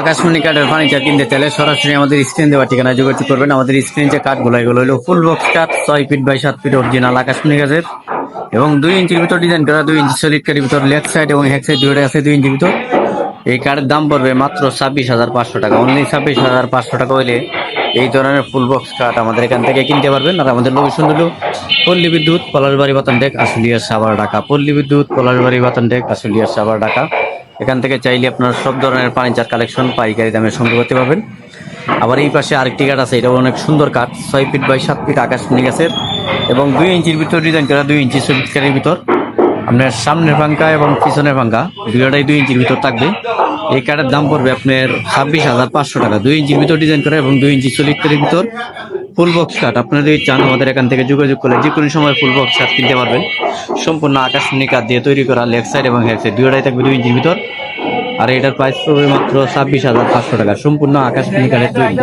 আকাশমণি কাঠের ফার্নিচার কিনতে চাইলে সরাসরি আমাদের স্ক্রিন দেওয়া ঠিকানা যোগাযোগ করবেন। আমাদের স্ক্রিন যে কাঠগুলো, এগুলো হলো ফুল বক্স কাঠ, ছয় ফিট বাই সাত ফিট অরিজিনাল আকাশমণি কাঠের। এবং দুই ইঞ্চির ভিতর ডিজাইন করা, দুই ইঞ্চি সলিড কাঠের ভিতর লেফট সাইড এবং হ্যাক সাইড দুটোই আছে দুই ইঞ্চির ভিতর। এই কাঠের দাম পড়বে মাত্র ছাব্বিশ হাজার পাঁচশো টাকা। অনলি ছাব্বিশ হাজার পাঁচশো টাকা হইলে এই ধরনের ফুল বক্স কাঠ আমাদের এখান থেকে কিনতে পারবেন। আর আমাদের লোকেশন হলো পল্লী বিদ্যুৎ, পলাশবাড়ি বাতান ডেক আশুলিয়া, সাভার, ঢাকা। পল্লী বিদ্যুৎ, পলাশবাড়ি বাতান ডেক আশুলিয়া, সাভার, ঢাকা। এখান থেকে চাইলে আপনার সব ধরনের ফার্নিচার, কালেকশন, পাইকারি দামে সংগ্রহ করতে পারবেন। আবার এই পাশে আরেকটি কাঠ আছে এটা অনেক সুন্দর কাঠ, ছয় ফিট বাই সাত ফিট আকাশমণি গাছের এবং দুই ইঞ্চির ভিতর ডিজাইন করা, দুই ইঞ্চি সলিড কাঠের ভিতর। আপনার সামনের পাঙ্কা এবং পিছনের পাঙ্কা দুইটাই দুই ইঞ্চির ভিতর থাকবে। এই কাঠের দাম পড়বে আপনার ছাব্বিশ হাজার পাঁচশো টাকা, দুই ইঞ্চির ভিতর ডিজাইন করা এবং দুই ইঞ্চি কাঠের ভিতর। ফুল বক্স কাঠ আপনারা যদি চান আমাদের এখান থেকে যোগাযোগ করলে যে কোনো সময় ফুল বক্স কাঠ কিনতে পারবেন। সম্পূর্ণ আকাশমণি কাঠ দিয়ে তৈরি করা লেফট সাইড এবং হেড সাইড দুইটাই থাকবে দুই ইঞ্চির ভিতর। আর এটার প্রাইস পড়বে মাত্র ছাব্বিশ হাজার পাঁচশো টাকা। সম্পূর্ণ আকাশমণি কাঠের তৈরি।